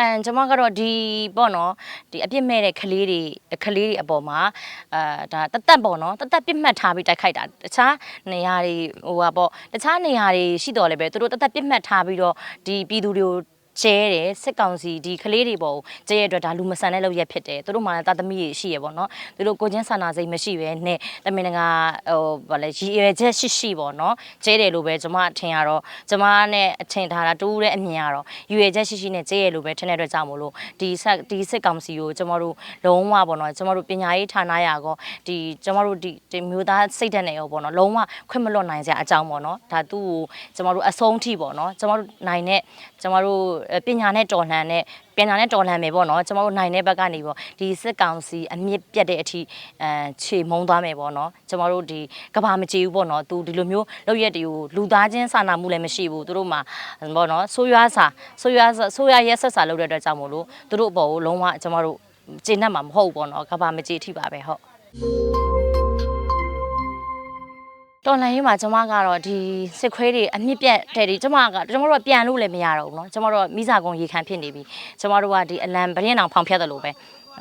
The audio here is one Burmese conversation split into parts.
အဲကျွန်မကတော့ဒီပေါ့နော်ဒီအပြစ်မဲ့တဲ့ကလေးတွေကလေးတွေအပေါ်မှာအာဒါတသက်ပေါ့နော်တသက်ပြစ်မှတ်ထားပြီးတိုက်ခိုက်တာတခြားနေရာတွေဟိုပါပေါ့တခြားနေရာတွေရှိတော်လည်းပဲသူတို့တသက်ပြစ်မှတ်ထားပြီးတော့ဒီပြည်သူတွေကို ကျဲတယ်စစ်ကောင်စီဒီကလေးတွေပေါ့ကျဲရတဲ့အတွက်ဒါလူမဆန်တဲ့လုပ်ရက်ဖြစ်တယ်သူတို့မှလည်းတာသမီတွေရှိရပေါ့နော်သူတို့ကိုချင်းဆန္ဒစိတ်မရှိပဲနဲ့တမင်တကာဟိုဗာလဲရည်ရွယ်ချက်ရှိရှိပေါ့နော်ကျဲတယ်လို့ပဲကျွန်မထင်ရတော့ကျွန်မနဲ့အထင်ထားတာတူးတဲ့အမြင်ကတော့ရည်ရွယ်ချက်ရှိရှိနဲ့ကျဲရလို့ပဲထင်တဲ့အတွက်ကြောင့်မို့လို့ဒီဆက်ဒီစစ်ကောင်စီကိုကျွန်တော်တို့လုံးဝပေါ့နော်ကျွန်တော်တို့ပညာရေးဌာနရာကောဒီကျွန်တော်တို့ဒီဒီမျိုးသားစိတ်ဓာတ်နဲ့ရောပေါ့နော်လုံးဝခွင့်မလွတ်နိုင်စရာအကြောင်းပေါ့နော်ဒါသူ့ကိုကျွန်တော်တို့အဆုံးထိပေါ့နော်ကျွန်တော်တို့နိုင်တဲ့ကျွန်တော်တို့ပညာနဲ့တော်လှန်တဲ့ပညာနဲ့တော်လှန်မယ်ပေါ့နော်ကျွန်တော်တို့နိုင်တဲ့ဘက်ကနေပေါ့ဒီစစ်ကောင်စီအမြင့်ပြတ်တဲ့အထိအဲခြေမုံသွားမယ်ပေါ့နော်ကျွန်တော်တို့ဒီကဘာမကြေဘူးပေါ့နော်သူဒီလိုမျိုးလောက်ရက်တွေကိုလူသားချင်းစာနာမှုလည်းမရှိဘူးသူတို့မှာပေါ့နော်ဆိုးရွားစာဆိုးရွားစာဆိုးရွားရက်ဆက်စာလုပ်တဲ့အတွက်ကြောင့်မို့လို့သူတို့အပေါ်ကိုလုံးဝကျွန်တော်တို့ကျေနပ်မှာမဟုတ်ဘူးပေါ့နော်ကဘာမကြေအထိပါပဲဟုတ် တော်လိုင်းရေးမှာကျမကတော့ဒီစစ်ခွေးတွေအမြင့်ပြတ်တဲ့ဒီကျမကကျမတို့ကပြန်လို့လည်းမရတော့ဘူးเนาะကျမတို့ကမိစာကုံရေခံဖြစ်နေပြီကျမတို့ကဒီအလံပရင်အောင်ဖောင်ဖြတ်တယ်လို့ပဲ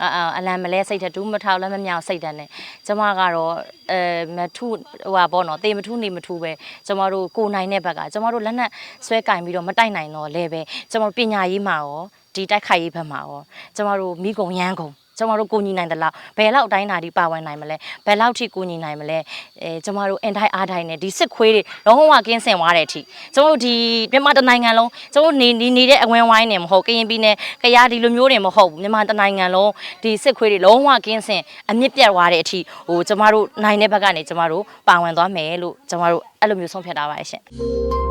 အအအလံမလဲစိတ်ထတူးမထောက်လည်းမမြောက်စိတ်တန်းနဲ့ကျမကတော့အဲမထုဟိုပါပေါ့နော်တေမထုနေမထုပဲကျမတို့ကိုနိုင်တဲ့ဘက်ကကျမတို့လက်နက်ဆွဲကင်ပြီးတော့မတိုက်နိုင်တော့လဲပဲကျမတို့ပညာရေးမှာရောဒီတိုက်ခိုက်ရေးဘက်မှာရောကျမတို့မိကုံရမ်းကုံ ကျမတို့ကိုညီနိုင်တယ်လို့ဘယ်လောက်အတိုင်းဓာဒီပါဝင်နိုင်မလဲဘယ်လောက်ထိကိုညီနိုင်မလဲအဲကျမတို့အန်တိုင်းအားတိုင်းနဲ့ဒီစစ်ခွေးတွေလုံးဝကင်းစင်သွားတဲ့အထိကျမတို့ဒီမြန်မာတနိုင်ငံလုံးကျမတို့နေနေနေတဲ့အဝင်ဝိုင်းနေမဟုတ်ကရင်ပြည်နယ်ကရားဒီလိုမျိုးတွေမဟုတ်ဘူးမြန်မာတနိုင်ငံလုံးဒီစစ်ခွေးတွေလုံးဝကင်းစင်အမြင့်ပြတ်သွားတဲ့အထိဟိုကျမတို့နိုင်တဲ့ဘက်ကနေကျမတို့ပါဝင်သွားမယ်လို့ကျမတို့အဲ့လိုမျိုးဆုံးဖြတ်ထားပါရဲ့ရှင်